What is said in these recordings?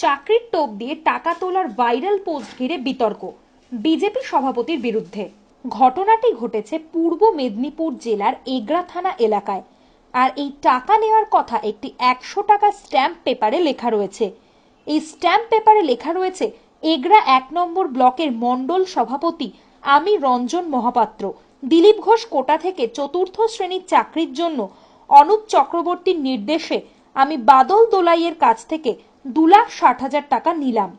চাকরির টোপ দিয়ে টাকা তোলার ভাইরাল পোস্ট ঘিরে বিতর্ক। বিজেপি সভাপতির বিরুদ্ধে। ঘটনাটি ঘটেছে পূর্ব মেদিনীপুর জেলার এগরা থানা এলাকায়। আর এই টাকা নেওয়ার কথা একটি একশো টাকা স্ট্যাম্প পেপারে লেখা রয়েছে। এই স্ট্যাম্প পেপারে লেখা রয়েছে এগরা এক নম্বর ব্লকের মণ্ডল সভাপতি আমি রঞ্জন মহাপাত্র। দিলীপ ঘোষ কোটা থেকে চতুর্থ শ্রেণির চাকরির জন্য অনুপ চক্রবর্তীর নির্দেশে আমি বাদল দোলাইয়ের কাছ থেকে দু লাখ ষাট হাজার টাকা নিলাম।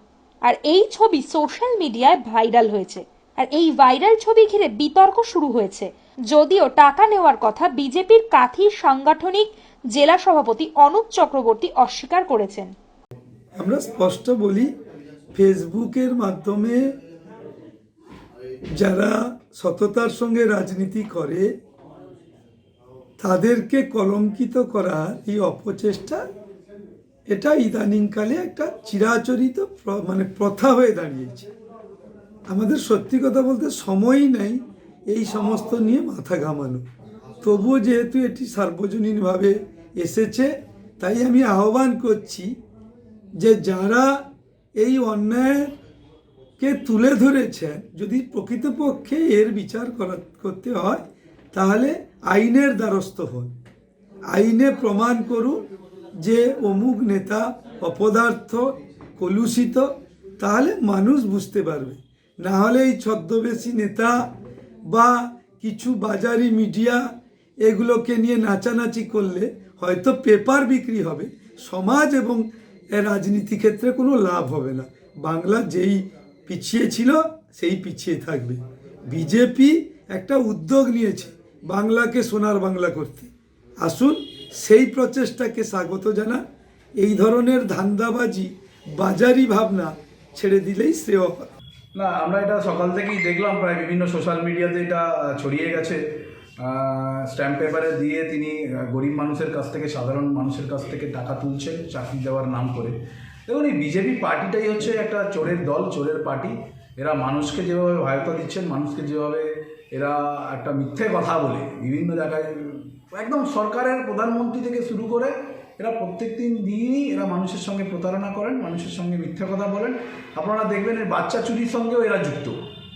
আর এই ছবি সোশ্যাল মিডিয়ায় ভাইরাল হয়েছে। আর এই ভাইরাল ছবি ঘিরে বিতর্ক শুরু হয়েছে। যদিও টাকা নেওয়ার কথা বিজেপির কাথি সাংগঠনিক জেলা সভাপতি অনুপ চক্রবর্তী অস্বীকার করেছেন। আমরা স্পষ্ট বলি, ফেসবুকের মাধ্যমে যারা সততার সঙ্গে রাজনীতি করে তাদেরকে কলঙ্কিত করার এই অপচেষ্টা, এটা ইদানিংকালে একটা চিরাচরিত মানে প্রথা হয়ে দাঁড়িয়েছে। আমাদের সত্যি কথা বলতে সময়ই নেই এই সমস্ত নিয়ে মাথা ঘামানো। তবুও যেহেতু এটি সার্বজনীনভাবে এসেছে, তাই আমি আহ্বান করছি যে যারা এই অন্যায়কে তুলে ধরেছেন, যদি প্রকৃতপক্ষে এর বিচার করা, করতে হয় তাহলে আইনের দ্বারস্থ হন। আইনে প্রমাণ করুন যে অমুক নেতা অপদার্থ, কলুষিত, তাহলে মানুষ বুঝতে পারবে। না হলে এই ছদ্মবেশী নেতা বা কিছু বাজারি মিডিয়া এগুলোকে নিয়ে নাচানাচি করলে হয়তো পেপার বিক্রি হবে। সমাজ এবং রাজনীতি ক্ষেত্রে কোনো লাভ হবে না। বাংলা যেই পিছিয়ে ছিল, সেই পিছিয়ে থাকবে। বিজেপি একটা উদ্যোগ নিয়েছে। বাংলাকে সোনার বাংলা করতে। আসুন সেই প্রচেষ্টাকে স্বাগত জানান এই ধরনের ধান্দাবাজি, বাজারি ভাবনা ছেড়ে দিলেই শ্রেয় হয় না, আমরা এটা সকাল থেকেই দেখলাম, প্রায় বিভিন্ন সোশ্যাল মিডিয়াতে এটা ছড়িয়ে গেছে। স্ট্যাম্প পেপারে দিয়ে তিনি গরিব মানুষের কাছ থেকে, সাধারণ মানুষের কাছ থেকে টাকা তুলছেন চাকরি দেওয়ার নাম করে। দেখুন, এই বিজেপি পার্টিটাই হচ্ছে একটা চোরের দল, চোরের পার্টি। এরা মানুষকে যেভাবে ভায়তা দিচ্ছেন, মানুষকে যেভাবে এরা একটা মিথ্যে কথা বলে, বিভিন্ন জায়গায় একদম সরকারের প্রধানমন্ত্রী থেকে শুরু করে এরা প্রত্যেক দিন দিনই এরা মানুষের সঙ্গে প্রতারণা করেন, মানুষের সঙ্গে মিথ্যা কথা বলেন। আপনারা দেখবেন এর বাচ্চা চুরির সঙ্গেও এরা যুক্ত।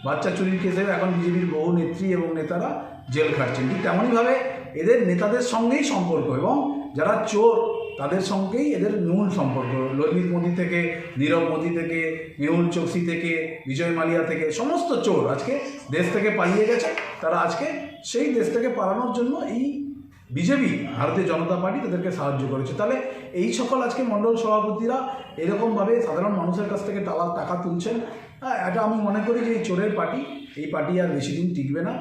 বাচ্চা চুরির কেসেও এখন বিজেপির বহু নেত্রী এবং নেতারা জেল খাটছেন। ঠিক তেমনইভাবে এদের নেতাদের সঙ্গেই সম্পর্ক এবং যারা চোর তাদের সঙ্গেই এদের মূল সম্পর্ক। ললিত মোদি থেকে, নীরব মোদি থেকে, মেহুল চোকসি থেকে, বিজয় মালিয়া থেকে, সমস্ত চোর আজকে দেশ থেকে পালিয়ে গেছে। তারা আজকে সেই দেশ থেকে পালানোর জন্য এই বিজেপি, ভারতীয় জনতা পার্টি তাদেরকে সাহায্য করেছে। তাহলে এই সকল আজকে মণ্ডল সভাপতিরা এরকমভাবে সাধারণ মানুষের কাছ থেকে টাকা টাকা তুলছেন। হ্যাঁ এটা আমি মনে করি যে এই চোরের পার্টি, এই পার্টি আর বেশি দিন টিকবে না।